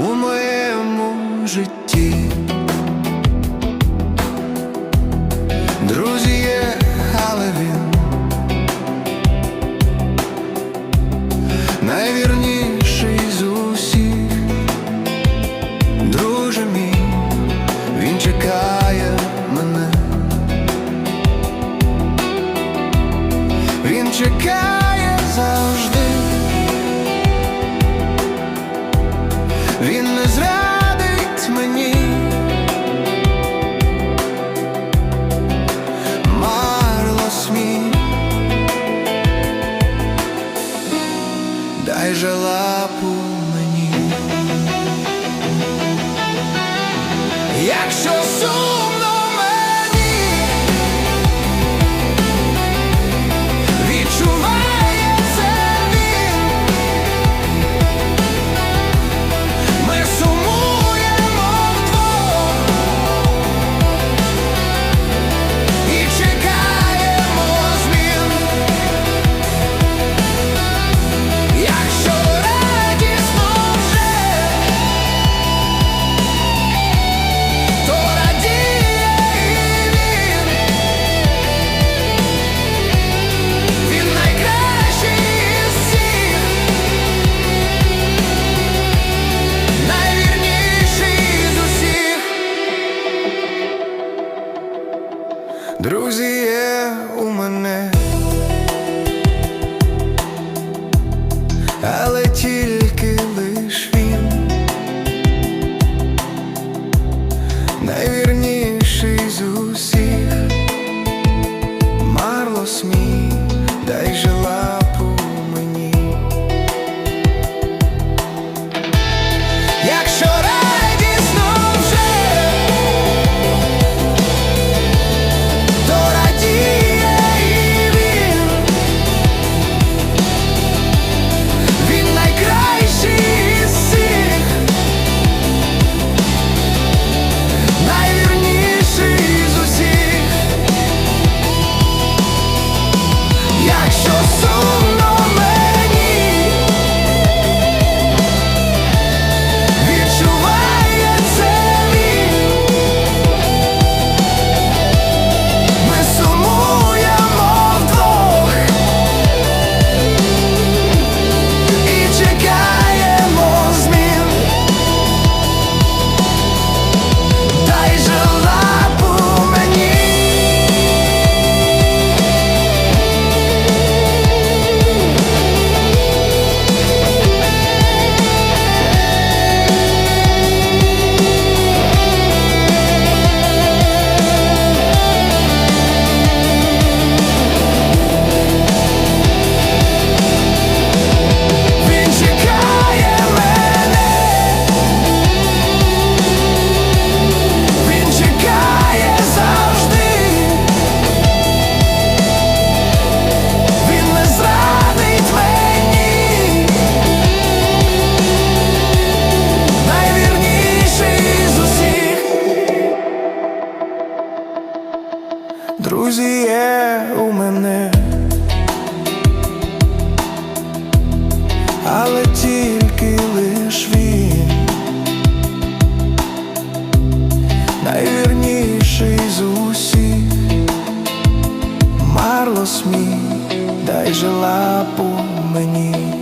у моєму житті. Друзі є, але він найвірніший з усіх, друже мій, він чекає мене, він чекає. дай же лапу мені, якщо Друзі є у мене. друзі є у мене, але тільки лиш він. Найвірніший з усіх, марло мій, дай же лапу мені.